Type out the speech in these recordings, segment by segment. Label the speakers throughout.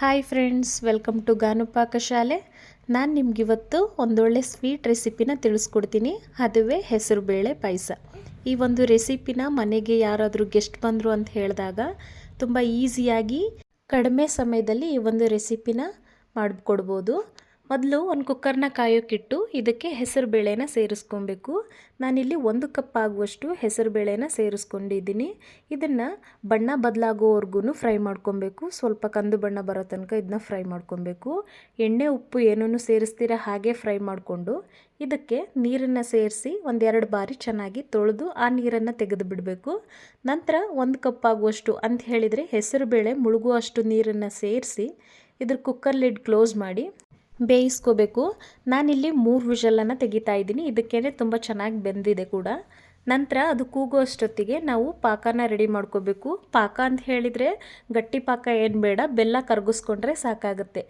Speaker 1: Hi friends welcome to Ganupaka ಶಾಲೆ ನಾನು ನಿಮಗಿವತ್ತು ಒಂದೊಳ್ಳೆ ಸ್ವೀಟ್ ರೆಸಿಪಿನ ತಿಳಿಸ್ಕೊಡ್ತೀನಿ. ಅದುವೇ ಹೆಸರುಬೇಳೆ ಪಾಯಸ. ಈ ಒಂದು ರೆಸಿಪಿನ ಮನೆಗೆ ಯಾರಾದರೂ ಗೆಸ್ಟ್ ಬಂದರು ಅಂತ ಹೇಳಿದಾಗ ತುಂಬ ಈಸಿಯಾಗಿ ಕಡಿಮೆ ಸಮಯದಲ್ಲಿ ಈ ಒಂದು ರೆಸಿಪಿನ ಮಾಡಿಕೊಡ್ಬೋದು. ಮೊದಲು ಒಂದು ಕುಕ್ಕರ್ನ ಕಾಯೋಕ್ಕಿಟ್ಟು ಇದಕ್ಕೆ ಹೆಸರು ಬೇಳೆನ ಸೇರಿಸ್ಕೊಬೇಕು. ನಾನಿಲ್ಲಿ ಒಂದು ಕಪ್ ಆಗುವಷ್ಟು ಹೆಸರು ಬೇಳೆನ ಸೇರಿಸ್ಕೊಂಡಿದ್ದೀನಿ. ಇದನ್ನು ಬಣ್ಣ ಬದಲಾಗೋವರೆಗೂ ಫ್ರೈ ಮಾಡ್ಕೊಬೇಕು. ಸ್ವಲ್ಪ ಕಂದು ಬಣ್ಣ ಬರೋ ತನಕ ಇದನ್ನ ಫ್ರೈ ಮಾಡ್ಕೊಬೇಕು. ಎಣ್ಣೆ, ಉಪ್ಪು ಏನೂ ಸೇರಿಸ್ತೀರ ಹಾಗೆ ಫ್ರೈ ಮಾಡಿಕೊಂಡು ಇದಕ್ಕೆ ನೀರನ್ನು ಸೇರಿಸಿ ಒಂದೆರಡು ಬಾರಿ ಚೆನ್ನಾಗಿ ತೊಳೆದು ಆ ನೀರನ್ನು ತೆಗೆದು ಬಿಡಬೇಕು. ನಂತರ ಒಂದು ಕಪ್ ಆಗುವಷ್ಟು ಅಂತ ಹೇಳಿದರೆ ಹೆಸರು ಬೇಳೆ ಮುಳುಗುವಷ್ಟು ನೀರನ್ನು ಸೇರಿಸಿ ಇದ್ರ ಕುಕ್ಕರ್ ಲಿಡ್ ಕ್ಲೋಸ್ ಮಾಡಿ ಬೇಯಿಸ್ಕೋಬೇಕು. ನಾನಿಲ್ಲಿ ಮೂರು ವಿಷಲನ್ನು ತೆಗಿತಾ ಇದ್ದೀನಿ. ಇದಕ್ಕೇ ತುಂಬ ಚೆನ್ನಾಗಿ ಬೆಂದಿದೆ ಕೂಡ. ನಂತರ ಅದು ಕೂಗೋ ಅಷ್ಟೊತ್ತಿಗೆ ನಾವು ಪಾಕನ ರೆಡಿ ಮಾಡ್ಕೋಬೇಕು. ಪಾಕ ಅಂತ ಹೇಳಿದರೆ ಗಟ್ಟಿ ಪಾಕ ಏನು ಬೇಡ, ಬೆಲ್ಲ ಕರಗಿಸ್ಕೊಂಡ್ರೆ ಸಾಕಾಗುತ್ತೆ.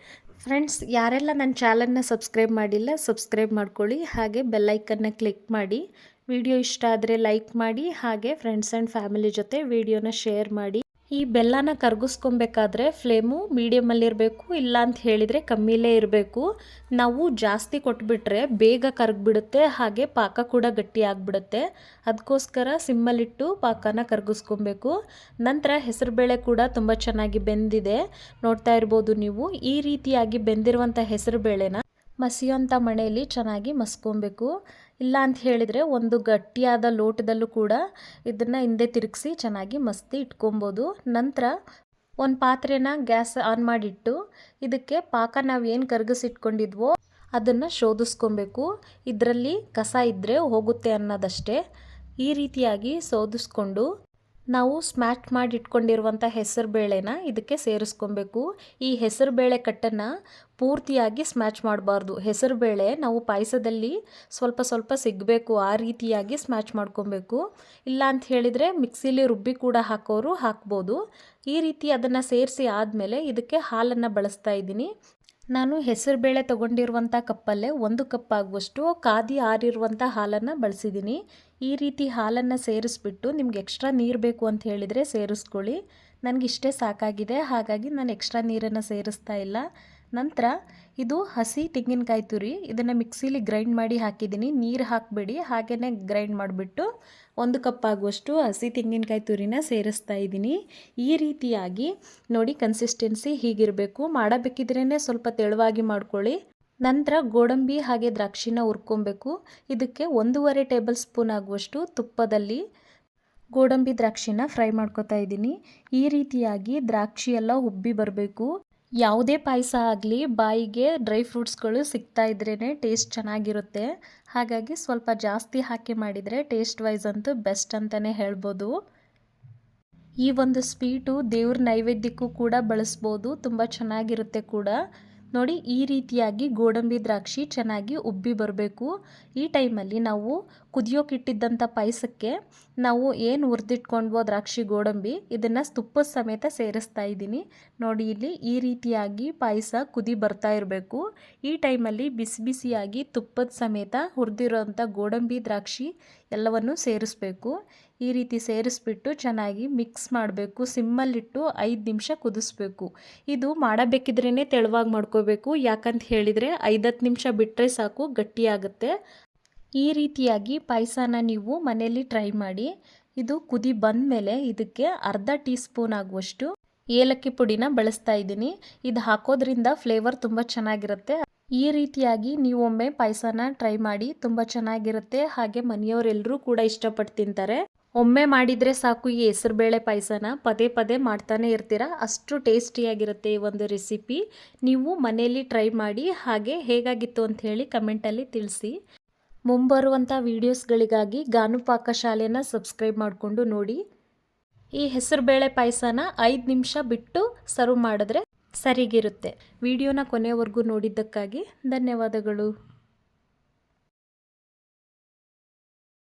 Speaker 1: ಫ್ರೆಂಡ್ಸ್ ಯಾರೆಲ್ಲ ನನ್ನ ಚಾನಲ್ನ ಸಬ್ಸ್ಕ್ರೈಬ್ ಮಾಡಿಲ್ಲ ಸಬ್ಸ್ಕ್ರೈಬ್ ಮಾಡ್ಕೊಳ್ಳಿ. ಹಾಗೆ ಬೆಲ್ಲೈಕನ್ನ ಕ್ಲಿಕ್ ಮಾಡಿ. ವಿಡಿಯೋ ಇಷ್ಟ ಆದರೆ ಲೈಕ್ ಮಾಡಿ. ಹಾಗೆ ಫ್ರೆಂಡ್ಸ್ ಆ್ಯಂಡ್ ಫ್ಯಾಮಿಲಿ ಜೊತೆ ವಿಡಿಯೋನ ಶೇರ್ ಮಾಡಿ. ಈ ಬೆಲ್ಲನ ಕರಗಿಸ್ಕೊಬೇಕಾದ್ರೆ ಫ್ಲೇಮು ಮೀಡಿಯಮಲ್ಲಿರಬೇಕು ಇಲ್ಲ ಅಂತ ಹೇಳಿದರೆ ಕಮ್ಮಿಲೇ ಇರಬೇಕು. ನಾವು ಜಾಸ್ತಿ ಕೊಟ್ಬಿಟ್ರೆ ಬೇಗ ಕರಗಿಬಿಡುತ್ತೆ, ಹಾಗೆ ಪಾಕ ಕೂಡ ಗಟ್ಟಿ ಆಗಿಬಿಡುತ್ತೆ. ಅದಕ್ಕೋಸ್ಕರ ಸಿಮ್ಮಲ್ಲಿಟ್ಟು ಪಾಕನ ಕರಗಿಸ್ಕೊಬೇಕು. ನಂತರ ಹೆಸರುಬೇಳೆ ಕೂಡ ತುಂಬ ಚೆನ್ನಾಗಿ ಬೆಂದಿದೆ. ನೋಡ್ತಾ ಇರ್ಬೋದು ನೀವು, ಈ ರೀತಿಯಾಗಿ ಬೆಂದಿರುವಂಥ ಹೆಸರುಬೇಳೆನ ಮಸಿಯುವಂಥ ಮಣೆಯಲ್ಲಿ ಚೆನ್ನಾಗಿ ಮಸ್ಕೊಬೇಕು. ಇಲ್ಲ ಅಂತ ಹೇಳಿದರೆ ಒಂದು ಗಟ್ಟಿಯಾದ ಲೋಟದಲ್ಲೂ ಕೂಡ ಇದನ್ನು ಹಿಂದೆ ತಿರುಗಿಸಿ ಚೆನ್ನಾಗಿ ಮಸ್ತಿ ಇಟ್ಕೊಬೋದು. ನಂತರ ಒಂದು ಪಾತ್ರೆನ ಗ್ಯಾಸ್ ಆನ್ ಮಾಡಿಟ್ಟು ಇದಕ್ಕೆ ಪಾಕ ನಾವು ಏನು ಕರಗಿಸಿಟ್ಕೊಂಡಿದ್ವೋ ಅದನ್ನು ಶೋಧಿಸ್ಕೊಬೇಕು. ಇದರಲ್ಲಿ ಕಸ ಇದ್ದರೆ ಹೋಗುತ್ತೆ ಅನ್ನೋದಷ್ಟೇ. ಈ ರೀತಿಯಾಗಿ ಶೋಧಿಸ್ಕೊಂಡು ನಾವು ಸ್ಮ್ಯಾಚ್ ಮಾಡಿ ಇಟ್ಕೊಂಡಿರುವಂಥ ಹೆಸರು ಬೇಳೆನ ಇದಕ್ಕೆ ಸೇರಿಸ್ಕೊಬೇಕು. ಈ ಹೆಸರು ಬೇಳೆ ಕಟ್ಟನ್ನು ಪೂರ್ತಿಯಾಗಿ ಸ್ಮ್ಯಾಚ್ ಮಾಡಬಾರ್ದು. ಹೆಸರು ಬೇಳೆ ನಾವು ಪಾಯಸದಲ್ಲಿ ಸ್ವಲ್ಪ ಸ್ವಲ್ಪ ಸಿಗಬೇಕು, ಆ ರೀತಿಯಾಗಿ ಸ್ಮ್ಯಾಚ್ ಮಾಡ್ಕೊಬೇಕು. ಇಲ್ಲ ಅಂತ ಹೇಳಿದರೆ ಮಿಕ್ಸಿಲಿ ರುಬ್ಬಿ ಕೂಡ ಹಾಕೋರು ಹಾಕ್ಬೋದು. ಈ ರೀತಿ ಅದನ್ನು ಸೇರಿಸಿ ಆದಮೇಲೆ ಇದಕ್ಕೆ ಹಾಲನ್ನು ಬಳಸ್ತಾ ಇದ್ದೀನಿ. ನಾನು ಹೆಸರುಬೇಳೆ ತೊಗೊಂಡಿರುವಂಥ ಕಪ್ಪಲ್ಲೇ ಒಂದು ಕಪ್ ಆಗುವಷ್ಟು ಕಾದಿ ಆರಿರುವಂಥ ಹಾಲನ್ನು ಬಳಸಿದ್ದೀನಿ. ಈ ರೀತಿ ಹಾಲನ್ನು ಸೇರಿಸ್ಬಿಟ್ಟು ನಿಮ್ಗೆ ಎಕ್ಸ್ಟ್ರಾ ನೀರು ಬೇಕು ಅಂತ ಹೇಳಿದರೆ ಸೇರಿಸ್ಕೊಳ್ಳಿ. ನನಗಿಷ್ಟೇ ಸಾಕಾಗಿದೆ. ಹಾಗಾಗಿ ನಾನು ಎಕ್ಸ್ಟ್ರಾ ನೀರನ್ನು ಸೇರಿಸ್ತಾ ಇಲ್ಲ. ನಂತರ ಇದು ಹಸಿ ತೆಂಗಿನಕಾಯಿ ತುರಿ, ಇದನ್ನು ಮಿಕ್ಸಿಲಿ ಗ್ರೈಂಡ್ ಮಾಡಿ ಹಾಕಿದ್ದೀನಿ. ನೀರು ಹಾಕಬೇಡಿ ಹಾಗೇ ಗ್ರೈಂಡ್ ಮಾಡಿಬಿಟ್ಟು ಒಂದು ಕಪ್ ಆಗುವಷ್ಟು ಹಸಿ ತೆಂಗಿನಕಾಯಿ ತುರಿನ ಸೇರಿಸ್ತಾ ಇದ್ದೀನಿ. ಈ ರೀತಿಯಾಗಿ ನೋಡಿ ಕನ್ಸಿಸ್ಟೆನ್ಸಿ ಹೀಗಿರಬೇಕು. ಮಾಡಬೇಕಿದ್ರೇ ಸ್ವಲ್ಪ ತೆಳುವಾಗಿ ಮಾಡ್ಕೊಳ್ಳಿ. ನಂತರ ಗೋಡಂಬಿ ಹಾಗೆ ದ್ರಾಕ್ಷಿನ ಹುರ್ಕೊಬೇಕು. ಇದಕ್ಕೆ ಒಂದೂವರೆ ಟೇಬಲ್ ಸ್ಪೂನ್ ಆಗುವಷ್ಟು ತುಪ್ಪದಲ್ಲಿ ಗೋಡಂಬಿ ದ್ರಾಕ್ಷಿನ ಫ್ರೈ ಮಾಡ್ಕೊತಾ ಇದ್ದೀನಿ. ಈ ರೀತಿಯಾಗಿ ದ್ರಾಕ್ಷಿ ಎಲ್ಲ ಉಬ್ಬಿ ಬರಬೇಕು. ಯಾವುದೇ ಪಾಯಸ ಆಗಲಿ, ಬಾಯಿಗೆ ಡ್ರೈ ಫ್ರೂಟ್ಸ್ಗಳು ಸಿಗ್ತಾ ಇದ್ರೇ ಟೇಸ್ಟ್ ಚೆನ್ನಾಗಿರುತ್ತೆ. ಹಾಗಾಗಿ ಸ್ವಲ್ಪ ಜಾಸ್ತಿ ಹಾಕಿ ಮಾಡಿದರೆ ಟೇಸ್ಟ್ ವೈಸ್ ಅಂತೂ ಬೆಸ್ಟ್ ಅಂತಲೇ ಹೇಳ್ಬೋದು. ಈ ಒಂದು ಸ್ವೀಟು ದೇವ್ರ ನೈವೇದ್ಯಕ್ಕೂ ಕೂಡ ಬಳಸ್ಬೋದು, ತುಂಬ ಚೆನ್ನಾಗಿರುತ್ತೆ ಕೂಡ. ನೋಡಿ ಈ ರೀತಿಯಾಗಿ ಗೋಡಂಬಿ ದ್ರಾಕ್ಷಿ ಚೆನ್ನಾಗಿ ಉಬ್ಬಿ ಬರಬೇಕು. ಈ ಟೈಮಲ್ಲಿ ನಾವು ಕುದಿಯೋಕ್ಕಿಟ್ಟಿದ್ದಂಥ ಪಾಯಸಕ್ಕೆ ನಾವು ಏನು ಹುರಿದಿಟ್ಕೊಂಡ್ವೋ ದ್ರಾಕ್ಷಿ ಗೋಡಂಬಿ ಇದನ್ನು ತುಪ್ಪದ ಸಮೇತ ಸೇರಿಸ್ತಾ ಇದ್ದೀನಿ. ನೋಡಿ ಇಲ್ಲಿ ಈ ರೀತಿಯಾಗಿ ಪಾಯಸ ಕುದಿ ಬರ್ತಾ ಇರಬೇಕು. ಈ ಟೈಮಲ್ಲಿ ಬಿಸಿ ಬಿಸಿಯಾಗಿ ತುಪ್ಪದ ಸಮೇತ ಹುರಿದಿರೋಂಥ ಗೋಡಂಬಿ ದ್ರಾಕ್ಷಿ ಎಲ್ಲವನ್ನು ಸೇರಿಸ್ಬೇಕು. ಈ ರೀತಿ ಸೇರಿಸ್ಬಿಟ್ಟು ಚೆನ್ನಾಗಿ ಮಿಕ್ಸ್ ಮಾಡಬೇಕು. ಸಿಮ್ಮಲ್ಲಿಟ್ಟು ಐದು ನಿಮಿಷ ಕುದಿಸ್ಬೇಕು. ಇದು ಮಾಡಬೇಕಿದ್ರೇ ತೆಳುವಾಗಿ ಮಾಡ್ಕೋಬೇಕು. ಯಾಕಂತ ಹೇಳಿದರೆ ಐದತ್ತು ನಿಮಿಷ ಬಿಟ್ಟರೆ ಸಾಕು, ಗಟ್ಟಿಯಾಗುತ್ತೆ. ಈ ರೀತಿಯಾಗಿ ಪಾಯಸನ ನೀವು ಮನೆಯಲ್ಲಿ ಟ್ರೈ ಮಾಡಿ. ಇದು ಕುದಿ ಬಂದ ಮೇಲೆ ಇದಕ್ಕೆ ಅರ್ಧ ಟೀ ಸ್ಪೂನ್ ಆಗುವಷ್ಟು ಏಲಕ್ಕಿ ಪುಡಿನ ಬಳಸ್ತಾ ಇದ್ದೀನಿ. ಇದು ಹಾಕೋದ್ರಿಂದ ಫ್ಲೇವರ್ ತುಂಬ ಚೆನ್ನಾಗಿರುತ್ತೆ. ಈ ರೀತಿಯಾಗಿ ನೀವೊಮ್ಮೆ ಪಾಯಸನ ಟ್ರೈ ಮಾಡಿ, ತುಂಬ ಚೆನ್ನಾಗಿರುತ್ತೆ. ಹಾಗೆ ಮನೆಯವರೆಲ್ಲರೂ ಕೂಡ ಇಷ್ಟಪಟ್ಟು ತಿಂತಾರೆ. ಒಮ್ಮೆ ಮಾಡಿದರೆ ಸಾಕು ಈ ಹೆಸರುಬೇಳೆ ಪಾಯಸನ. ಪದೇ ಪದೇ ಮಾಡ್ತಾನೆ ಇರ್ತೀರ? ಅಷ್ಟು ಟೇಸ್ಟಿಯಾಗಿರುತ್ತೆ ಈ ಒಂದು ರೆಸಿಪಿ. ನೀವು ಮನೆಯಲ್ಲಿ ಟ್ರೈ ಮಾಡಿ, ಹಾಗೆ ಹೇಗಾಗಿತ್ತು ಅಂತ ಹೇಳಿ ಕಮೆಂಟಲ್ಲಿ ತಿಳಿಸಿ. ಮುಂಬರುವಂಥ ವೀಡಿಯೋಸ್ಗಳಿಗಾಗಿ ಗಾನುಪಾಕ ಪಾಕಶಾಲೆನ ಸಬ್ಸ್ಕ್ರೈಬ್ ಮಾಡಿಕೊಂಡು ನೋಡಿ. ಈ ಹೆಸರುಬೇಳೆ ಪಾಯಸನ ಐದು ನಿಮಿಷ ಬಿಟ್ಟು ಸರ್ವ್ ಮಾಡಿದ್ರೆ ಸರಿಗಿರುತ್ತೆ. ವಿಡಿಯೋನ ಕೊನೆವರೆಗೂ ನೋಡಿದ್ದಕ್ಕಾಗಿ ಧನ್ಯವಾದಗಳು.